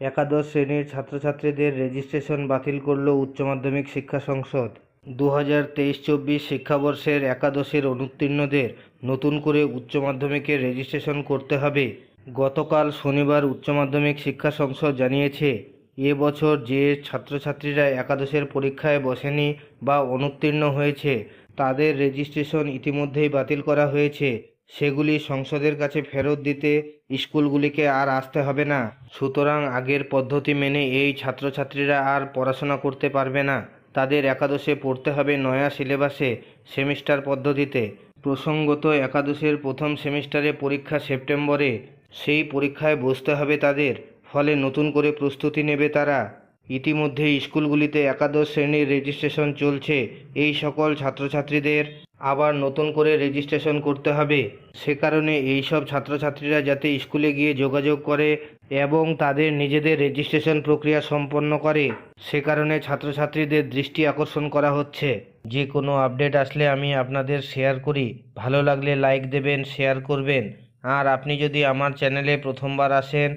একাদশ শ্রেণির ছাত্রছাত্রীদের রেজিস্ট্রেশন বাতিল করল উচ্চ মাধ্যমিক শিক্ষা সংসদ। দু হাজার তেইশ চব্বিশ শিক্ষাবর্ষের একাদশের অনুত্তীর্ণদের নতুন করে উচ্চ মাধ্যমিকের রেজিস্ট্রেশন করতে হবে। গতকাল শনিবার উচ্চ মাধ্যমিক শিক্ষা সংসদ জানিয়েছে, এ বছর যে ছাত্রছাত্রীরা একাদশের পরীক্ষায় বসেনি বা অনুত্তীর্ণ হয়েছে, তাদের রেজিস্ট্রেশন ইতিমধ্যেই বাতিল করা হয়েছে। সেগুলি সংসদের কাছে ফেরত দিতে স্কুলগুলিকে আর আসতে হবে না। সুতরাং আগের পদ্ধতি মেনে এই ছাত্রছাত্রীরা আর পড়াশোনা করতে পারবে না। তাদের একাদশে পড়তে হবে নয়া সিলেবাসে সেমিস্টার পদ্ধতিতে। প্রসঙ্গত একাদশের প্রথম সেমিস্টারে পরীক্ষা সেপ্টেম্বরে। সেই পরীক্ষায় বসতে হবে তাদের, ফলে নতুন করে প্রস্তুতি নেবে তারা। ইতিমধ্যে স্কুলগুলিতে একাদশ শ্রেণির রেজিস্ট্রেশন চলছে। এই সকল ছাত্রছাত্রীদের আবার নতুন করে রেজিস্ট্রেশন করতে হবে। সে কারণে এই সব ছাত্রছাত্রীরা যাতে স্কুলে গিয়ে যোগাযোগ করে এবং তাদের নিজেদের রেজিস্ট্রেশন প্রক্রিয়া সম্পন্ন করে, সে কারণে ছাত্রছাত্রীদের দৃষ্টি আকর্ষণ করা হচ্ছে। যে কোনো আপডেট আসলে আমি আপনাদের শেয়ার করি। ভালো লাগলে লাইক দেবেন, শেয়ার করবেন। আর আপনি যদি আমার চ্যানেলে প্রথমবার আসেন